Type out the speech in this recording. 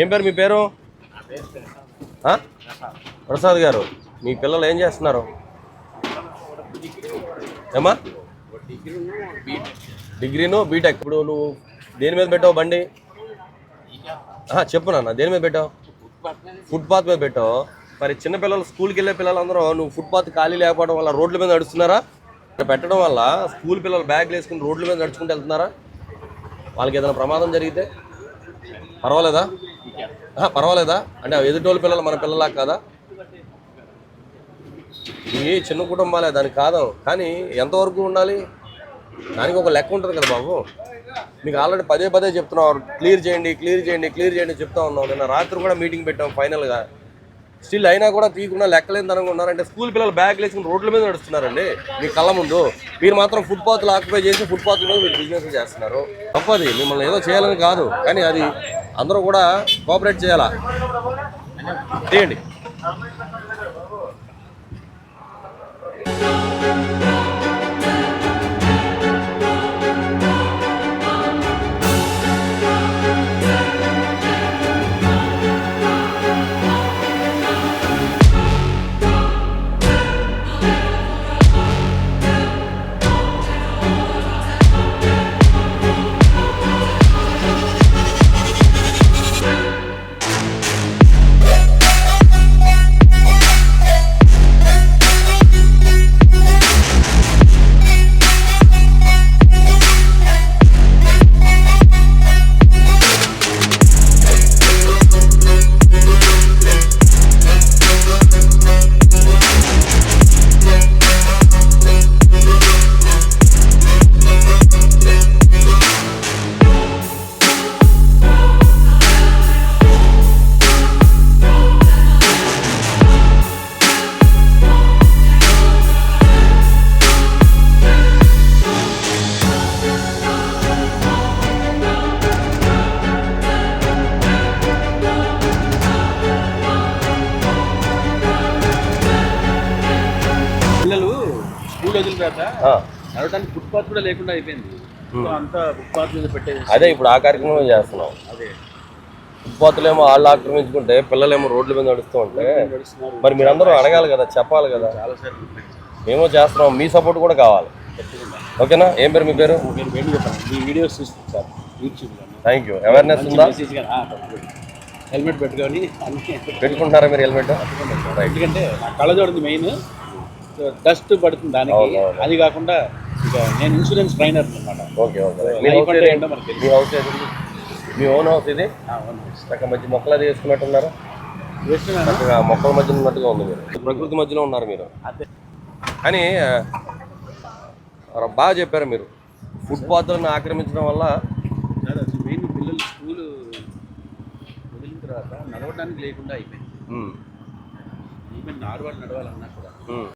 ఏం పేరు మీ పేరు? ప్రసాద్. గారు మీ పిల్లలు ఏం చేస్తున్నారు? ఏమా డిగ్రీను బీటెక్? ఇప్పుడు నువ్వు దేని మీద పెట్టావు బండి? చెప్పు నాన్న దేని మీద పెట్టావు? ఫుట్పాత్ మీద పెట్టావు. మరి చిన్న పిల్లలు స్కూల్కి వెళ్ళే పిల్లలందరూ నువ్వు ఫుట్పాత్ ఖాళీ లేకపోవడం వల్ల రోడ్ల మీద నడుస్తున్నారా? ఇక్కడ పెట్టడం వల్ల స్కూల్ పిల్లలు బ్యాగ్లు వేసుకుని రోడ్ల మీద నడుచుకుంటూ వెళ్తున్నారా? వాళ్ళకి ఏదైనా ప్రమాదం జరిగితే? పర్వాలేదా? పర్వాలేదా? అంటే ఎదుటోళ్ళ పిల్లలు మన పిల్లలా కాదా? ఇవి చిన్న కుటుంబాలే దానికి కాదు. కానీ ఎంతవరకు ఉండాలి? దానికి ఒక లెక్క ఉంటుంది కదా బాబు. మీకు ఆల్రెడీ పదే పదే చెప్తున్నాం క్లియర్ చేయండి క్లియర్ చేయండి క్లియర్ చేయండి చెప్తా ఉన్నాం. నిన్న రాత్రి కూడా మీటింగ్ పెట్టాం ఫైనల్గా. స్టిల్ అయినా కూడా తీయకుండా లెక్కలేని తనంగా ఉన్నారంటే స్కూల్ పిల్లలు బ్యాగ్ వేసుకుని రోడ్ల మీద నడుస్తున్నారండి మీ కళ్ళ ముందు. మీరు మాత్రం ఫుట్పాత్లు ఆక్యుపై చేసి ఫుట్పాత్ మీద మీరు బిజినెస్ చేస్తున్నారు. తప్పది మిమ్మల్ని ఏదో చేయాలని కాదు. కానీ అది అందరూ కూడా కోఆపరేట్ చేయాలా? చేయండి స్కూల్ వదిలిపెట్ట ఆ, నడవడానికి ఫుట్పాత్ కూడా లేకుండా అయిపోయింది. సో అంతా ఫుట్పాత్ మీద పెట్టేది అదే ఇప్పుడు ఆ కార్యక్రమం చేస్తున్నాం. అదే. ఫుట్పాత్లేమో వాళ్ళు ఆక్రమించుకుంటే పిల్లలేమో రోడ్ల మీద నడుస్తూ ఉంటే మరి మీరందరూ అడగాలి కదా చెప్పాలి కదా. మేమో చేస్తున్నాం మీ సపోర్ట్ కూడా కావాలి. ఓకేనా? ఏం పేరు మీ పేరు? నేను చెప్పాను మీ వీడియోస్ చూస్తాను సార్. యూట్యూబ్లో థ్యాంక్ యూ అవేర్నెస్ ఉందా? హెల్మెట్ పెట్టుకొని అన్ని పెట్టుకుంటున్నారా మీరు హెల్మెట్ ఎందుకంటే నా కళ్ళజోడింది మెయిన్ డస్ట్ పడుతుంది దానికి. అది కాకుండా ఇక నేను ఇన్సూరెన్స్ ట్రైనర్ అనమాట ఓకే ఓకే. మీ హౌస్. మీ ఓన్ హౌస్ ఇది? చక్కగా మంచి మొక్కలు అది వేసుకున్నట్టున్నారు చక్కగా మొక్కల మధ్య ఉన్నట్టుగా ఉంది మీరు. ప్రకృతి మధ్యలో ఉన్నారు మీరు. కానీ బాగా చెప్పారు మీరు. ఫుట్పాత్లను ఆక్రమించడం వల్ల మెయిన్ పిల్లలు స్కూల్ వదిలిన తర్వాత నడవడానికి లేకుండా అయిపోయింది. ఈవెన్ నడవాలన్నా కూడా.